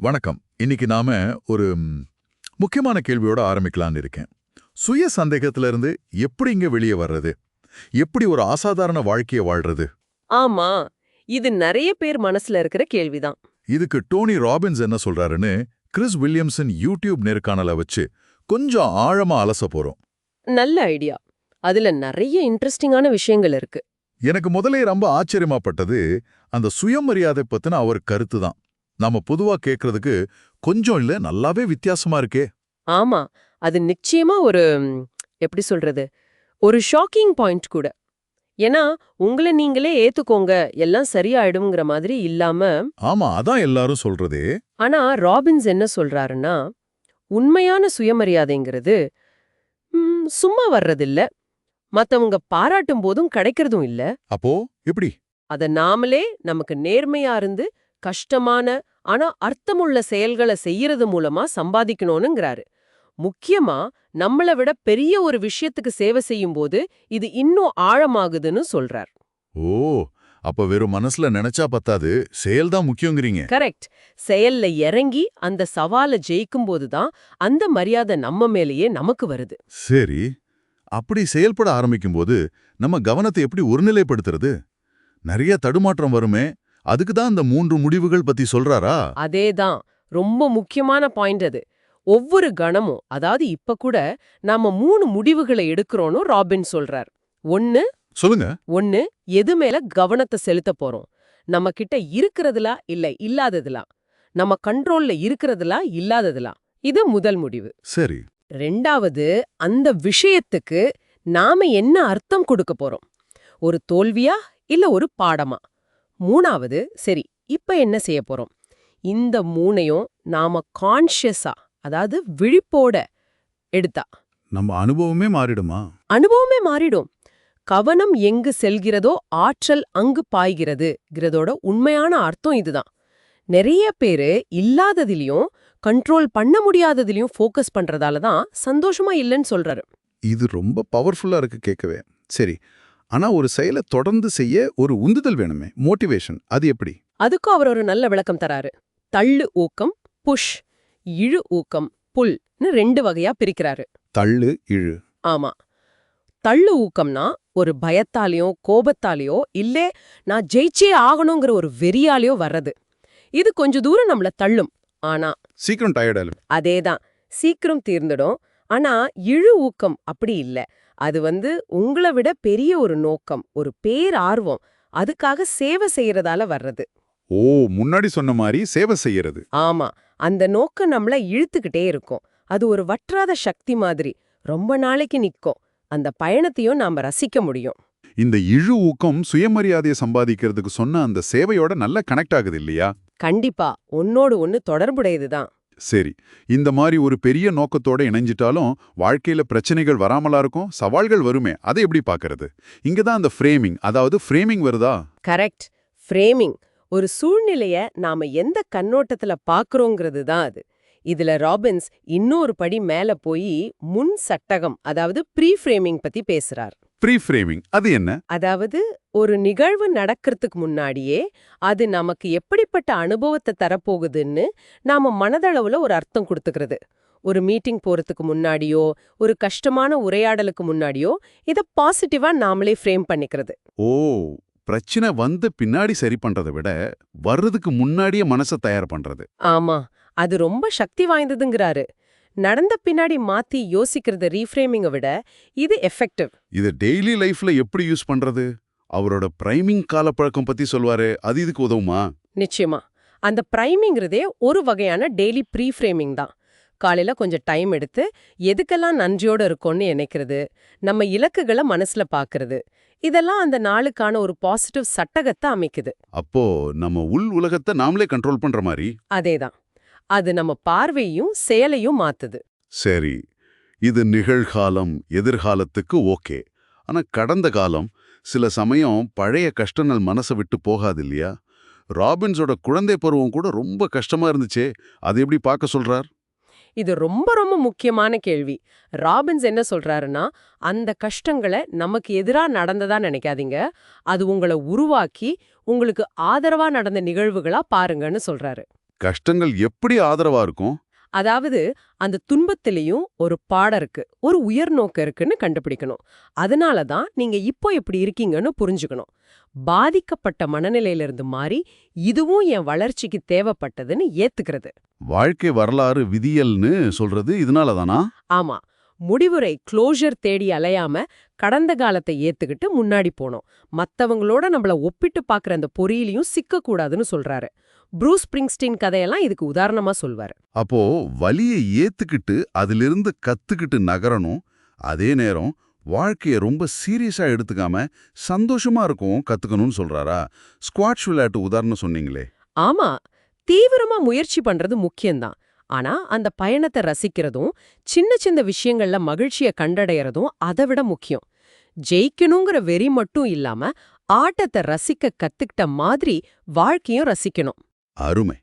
வணக்கம். இன்னைக்கு நாம ஒரு முக்கியமான கேள்வியோட ஆரம்பிக்கலாம்னு இருக்கேன். சுய சந்தேகத்துல இருந்து எப்படி இங்க வெளியே வர்றது? எப்படி ஒரு அசாதாரண வாழ்க்கைய வாழ்றது? ஆமா. இது நிறைய பேர் மனசுல இருக்கிற கேள்விதான். இதுக்கு டோனி ராபின்ஸ் என்ன சொல்றாருன்னு கிறிஸ் வில்லியம்சன் யூடியூப் நேர்காணல வச்சு கொஞ்சம் ஆழமா அலச போறோம். நல்ல ஐடியா. அதுல நிறைய இன்ட்ரெஸ்டிங்கான விஷயங்கள் இருக்கு. எனக்கு முதலே ரொம்ப ஆச்சரியமாப்பட்டது அந்த சுயமரியாதை பத்தின அவர் கருத்து தான் நாம பொதுவா கேக்குறதுக்கு கொஞ்சம் இல்ல நல்லாவே வித்தியாசமா இருக்கே. ஆமா அது நிச்சயமா ஒரு எப்படி சொல்றது ஒரு ஷாக்கிங் பாயிண்ட் கூட. ஏன்னா உங்களை நீங்களே ஏத்துக்கோங்க எல்லாம் சரியாயிடுங்கிற மாதிரி இல்லாம ஆமா அதான் எல்லாரும் சொல்றதே. ஆனா ராபின்ஸ் என்ன சொல்றாருன்னா உண்மையான சுயமரியாதைங்கிறது சும்மா வர்றதில்ல. மத்தவங்க பாராட்டும் போதும் கிடைக்கிறதும் இல்ல. அப்போ எப்படி? அத நாமளே நமக்கு நேர்மையா இருந்து கஷ்டமான ஆனா அர்த்தமுள்ள செயல்களை செய்யறது மூலமா சம்பாதிக்கணும்னுங்கிறாரு. முக்கியமா நம்மள விட பெரிய ஒரு விஷயத்துக்கு சேவை செய்யும் போது இது இன்னும் ஆழமாகுதுன்னு சொல்றார். ஓ அப்ப வெறும் மனசுல நினைச்சா பத்தாது செயல்தான் முக்கியங்கிறீங்க கரெக்ட். செயல்ல இறங்கி அந்த சவாலை ஜெயிக்கும் போதுதான் அந்த மரியாதை நம்ம மேலேயே நமக்கு வருது. சரி. அப்படி செயல்பட ஆரம்பிக்கும்போது நம்ம கவனத்தை எப்படி ஒருநிலைப்படுத்துறது? நிறைய தடுமாற்றம் வருமே அதுக்கு தான் இந்த மூன்று முடிவுகள் பத்தி சொல்றாரா? அதேதான். ரொம்ப முக்கியமான பாயிண்ட் அது. ஒவ்வொரு கணமும் அதாவது இப்ப கூட நாம மூணு முடிவுகளை எடுக்கிறோம்னு ராபின் சொல்றார். ஒன்னு சொல்லுங்க. ஒன்னு எது மேல கவனத்தை செலுத்த போறோம்? நம்ம கிட்ட இருக்கிறதுலா? இல்ல இல்லாததுலா? நம்ம கண்ட்ரோல்ல இருக்கிறதுலா? இல்லாததுலா? இது முதல் முடிவு. சரி. ரெண்டாவது அந்த விஷயத்துக்கு நாம என்ன அர்த்தம் கொடுக்க போறோம்? ஒரு தோல்வியா? இல்ல ஒரு பாடமா? மூணாவது சரி இப்ப என்ன செய்ய போறோம்? இந்த மூணையும் நாம கான்ஷியஸா அதாவது விழிப்போட எடுத்தா. நம்ம அனுபவமே மாறிடுமா? அனுபவமே மாறிடும். கவனம் எங்கு செல்கிறதோ ஆற்றல் அங்கு பாய்கிறதுங்கிறதோட உண்மையான அர்த்தம் இதுதான். நிறைய பேரு இல்லாததிலையும் கண்ட்ரோல் பண்ண முடியாததிலையும் ஃபோக்கஸ் பண்றதால தான் சந்தோஷமா இல்லைன்னு சொல்றாரு. இது ரொம்ப பவர்ஃபுல்லா இருக்கு கேட்கவே. சரி ஆனா ஒரு செயலை தொடர்ந்து செய்ய ஒரு உந்துதல் வேணுமே மோட்டிவேஷன் அது எப்படி? அதுக்கும் அவர் ஒரு நல்ல விளக்கம் தராரு. தள்ளு ஊக்கம் புஷ் இழு ஊக்கம் புல்னு ரெண்டு வகையா பிரிக்கிறாரு. தள்ளு இழு. ஆமா. தள்ளு ஊக்கம்னா ஒரு பயத்தாலேயோ கோபத்தாலேயோ இல்லே நான் ஜெயிச்சே ஆகணுங்கிற ஒரு வெறியாலேயோ வர்றது. இது கொஞ்ச தூரம் நம்மள தள்ளும். ஆனா சீக்கிரம் டயர்டால அதேதான். சீக்கிரம் தீர்ந்துடும். ஆனா இழு ஊக்கம் அப்படி இல்ல. அது வந்து உங்களை விட பெரிய ஒரு நோக்கம் ஒரு பேரார்வம் அதுக்காக சேவை செய்யறதால வர்றது. ஓ முன்னாடி சொன்ன மாதிரி சேவை செய்யறது. ஆமா. அந்த நோக்கம் நம்மள இழுத்துக்கிட்டே இருக்கும். அது ஒரு வற்றாத சக்தி மாதிரி. ரொம்ப நாளைக்கு நிக்கும். அந்த பயணத்தையும் நாம ரசிக்க முடியும். இந்த இழு ஊக்கம் சுயமரியாதையை சம்பாதிக்கிறதுக்கு சொன்ன அந்த சேவையோட நல்ல கனெக்ட் ஆகுது இல்லையா? கண்டிப்பா. ஒன்னோடு ஒன்னு தொடர்புடையதுதான் சரி இந்த மாதிரி ஒரு பெரிய நோக்கத்தோட இணைஞ்சிட்டாலும் வாழ்க்கையில பிரச்சனைகள் வராமலா இருக்கும்? சவால்கள் வருமே? அதை எப்படி பார்க்கறது? இங்க தான் அந்த ஃப்ரேமிங் அதாவது ஃப்ரேமிங் வருதா? கரெக்ட் ஃப்ரேமிங் ஒரு சூழ்நிலைய நாம எந்த கண்ணோட்டத்துல பாக்குறோங்கிறது தான் அது. இதுல ராபின்ஸ் இன்னொரு படி மேல போய் முன் சட்டகம் அதாவது ப்ரீ ஃப்ரேமிங் பத்தி பேசுறார். ப்ரீ ஃப்ரேமிங் அது என்ன? அதாவது ஒரு நிகழ்வு நடக்கிறதுக்கு முன்னாடியே அது நமக்கு எப்படிப்பட்ட அனுபவத்தை தரப்போகுதுன்னு நாம மனதளவுல ஒரு அர்த்தம் கொடுத்துக்கிறது. ஒரு மீட்டிங் போறதுக்கு முன்னாடியோ ஒரு கஷ்டமான உரையாடலுக்கு முன்னாடியோ இத பாசிட்டிவா நாமளே ஃப்ரேம் பண்ணிக்கிறது. ஓ பிரச்சனை வந்து பின்னாடி சரி பண்றதை விட வர்றதுக்கு முன்னாடியே மனசை தயார் பண்றது. ஆமா. அது ரொம்ப சக்தி வாய்ந்ததுங்கிறாரு. நடந்த பின்னாடி மாத்தி யோசிக்கிறத ரீஃப்ரேமிங்கை விட இது எஃபெக்டிவ் இதை டெய்லி லைஃப்ல எப்படி யூஸ் பண்றது? அவரோட பிரைமிங் காலப்பழக்கம் பத்தி சொல்வாரு. அது இதுக்கு உதவுமா? நிச்சயமா. அந்த பிரைமிங்கிறதே ஒரு வகையான டெய்லி ப்ரீ ஃப்ரேமிங் தான். காலையில கொஞ்சம் டைம் எடுத்து எதுக்கெல்லாம் நன்றியோட இருக்கோம்னு நினைக்கிறது நம்ம இலக்குகளை மனசுல பாக்குறது இதெல்லாம் அந்த நாளுக்கான ஒரு பாசிட்டிவ் சட்டகத்தை அமைக்குது. அப்போ நம்ம உள் உலகத்தை நாமளே கண்ட்ரோல் பண்ற மாதிரி? அதேதான். அது நம்ம பார்வையும் செயலையும் மாத்துது. சரி இது நிகழ்காலம் எதிர்காலத்துக்கு ஓகே. ஆனா கடந்த காலம் சில சமயம் பழைய கஷ்டங்கள் மனசை விட்டு போகாது இல்லையா? ராபின்ஸோட குழந்தை பருவம் கூட ரொம்ப கஷ்டமா இருந்துச்சே. அதை எப்படி பார்க்க சொல்றார்? இது ரொம்ப ரொம்ப முக்கியமான கேள்வி. ராபின்ஸ் என்ன சொல்றாருன்னா அந்த கஷ்டங்களை நமக்கு எதிரா நடந்ததா நினைக்காதீங்க. அது உங்களை உருவாக்கி உங்களுக்கு ஆதரவா நடந்த நிகழ்வுகளா பாருங்கன்னு சொல்றாரு. கஷ்டங்கள் எப்படி ஆதரவா இருக்கும்? அதாவது அந்த துன்பத்திலையும் ஒரு பாடம் இருக்கு ஒரு உயர் நோக்கம் இருக்குன்னு கண்டுபிடிக்கணும். அதனால தான் நீங்க இப்போ எப்படி இருக்கீங்கன்னு புரிஞ்சுக்கணும். பாதிக்கப்பட்ட மனநிலையிலிருந்து மாறி இதுவும் என் வளர்ச்சிக்கு தேவைப்பட்டதுன்னு ஏத்துக்கிறது. வாழ்க்கை வரலாறு விதியல்னு சொல்றது இதனால தானா? ஆமா. முடிவுரை க்ளோஷர் தேடி அலையாம கடந்த காலத்தை ஏத்துக்கிட்டு முன்னாடி போனோம். மத்தவங்களோட நம்மள ஒப்பிட்டு பாக்குற அந்த பொறியிலையும் சிக்கக்கூடாதுன்னு சொல்றாரு. ப்ரூஸ் ஸ்பிரிங்ஸ்டீன் கதையெல்லாம் இதுக்கு உதாரணமா சொல்வாரு. அப்போ வலியை ஏத்துக்கிட்டு அதிலிருந்து கத்துக்கிட்டு நகரணும் அதே நேரம் வாழ்க்கைய ரொம்ப சீரியஸா எடுத்துக்காம சந்தோஷமா இருக்கும் கத்துக்கணும்னு சொல்றாரா? ஸ்குவாட்ச் விளையாட்டு உதாரணம் சொன்னீங்களே. ஆமா தீவிரமா முயற்சி பண்றது முக்கியம்தான். ஆனா அந்த பயணத்தை ரசிக்கிறதும் சின்ன சின்ன விஷயங்கள்ல மகிழ்ச்சிய கண்டடையறதும் அதை விட முக்கியம். ஜெயிக்கணுங்கிற வெறி மட்டும் இல்லாம ஆட்டத்தை ரசிக்க கத்துக்கிட்ட மாதிரி வாழ்க்கையும் ரசிக்கணும். அருமை.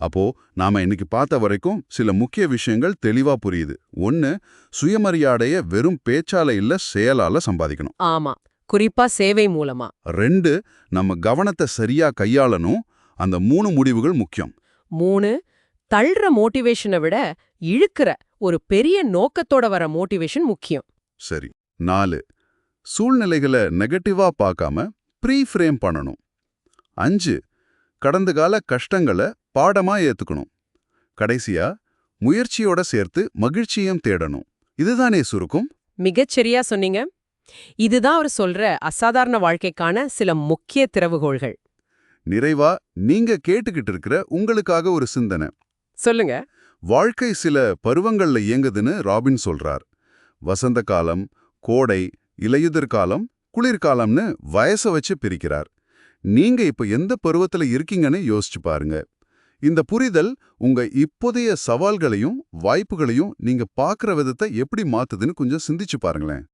அப்போ நாம இன்னைக்கு பார்த்த வரைக்கும் சில முக்கிய விஷயங்கள் தெளிவா புரியுது. ஒன்னு சுயமரியாதைய வெறும் பேச்சால இல்ல செயலால சம்பாதிக்கணும். ஆமா. குறிப்பா சேவை மூலமா. ரெண்டு நம்ம கவனத்தை சரியா கையாளணும். அந்த மூணு முடிவுகள் முக்கியம். மூணு தள்ளுற மோட்டிவேஷனை விட இழுக்கிற ஒரு பெரிய நோக்கத்தோட வர மோட்டிவேஷன் முக்கியம். சரி நாலு. சூழ்நிலைகளை நெகட்டிவா பார்க்காம ப்ரீ ஃப்ரேம் பண்ணணும். அஞ்சு கடந்த கால கஷ்டங்களை பாடமா ஏத்துக்கணும். கடைசியா முயற்சியோட சேர்த்து மகிழ்ச்சியும் தேடணும். இதுதானே சுருக்கும்? மிகச்சரியா சொன்னீங்க. இதுதான் அவர் சொல்ற அசாதாரண வாழ்க்கைக்கான சில முக்கிய திறவுகோள்கள். நிறைவா நீங்க கேட்டுக்கிட்டு இருக்கிற உங்களுக்காக ஒரு சிந்தனை. சொல்லுங்க. வாழ்க்கை சில பருவங்கள்ல இயங்குதுன்னு ராபின் சொல்றார். வசந்த காலம் கோடை இலையுதிர் காலம் குளிர்காலம்னு வயசை வச்சு பிரிக்கிறார். நீங்க இப்ப எந்த பருவத்துல இருக்கீங்கன்னு யோசிச்சு பாருங்க. இந்த புரிதல் உங்க இப்போதைய சவால்களையும் வாய்ப்புகளையும் நீங்க பார்க்குற விதத்தை எப்படி மாத்துதுன்னு கொஞ்சம் சிந்திச்சு பாருங்களேன்.